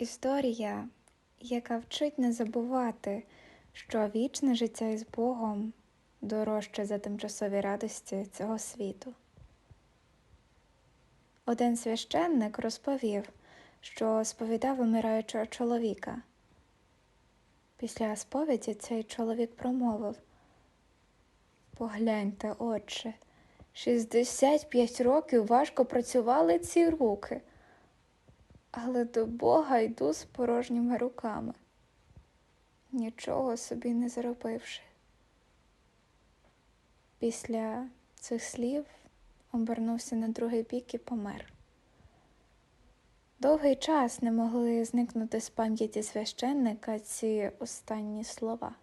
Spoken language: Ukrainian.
Історія, яка вчить не забувати, що вічне життя із Богом дорожче за тимчасові радості цього світу. Один священник розповів, що сповідав умираючого чоловіка. Після сповіді цей чоловік промовив Погляньте, отче, 65 років важко працювали ці руки, але до Бога йду з порожніми руками, нічого собі не заробивши. Після цих слів обернувся на другий бік і помер. Довгий час не могли зникнути з пам'яті священника ці останні слова.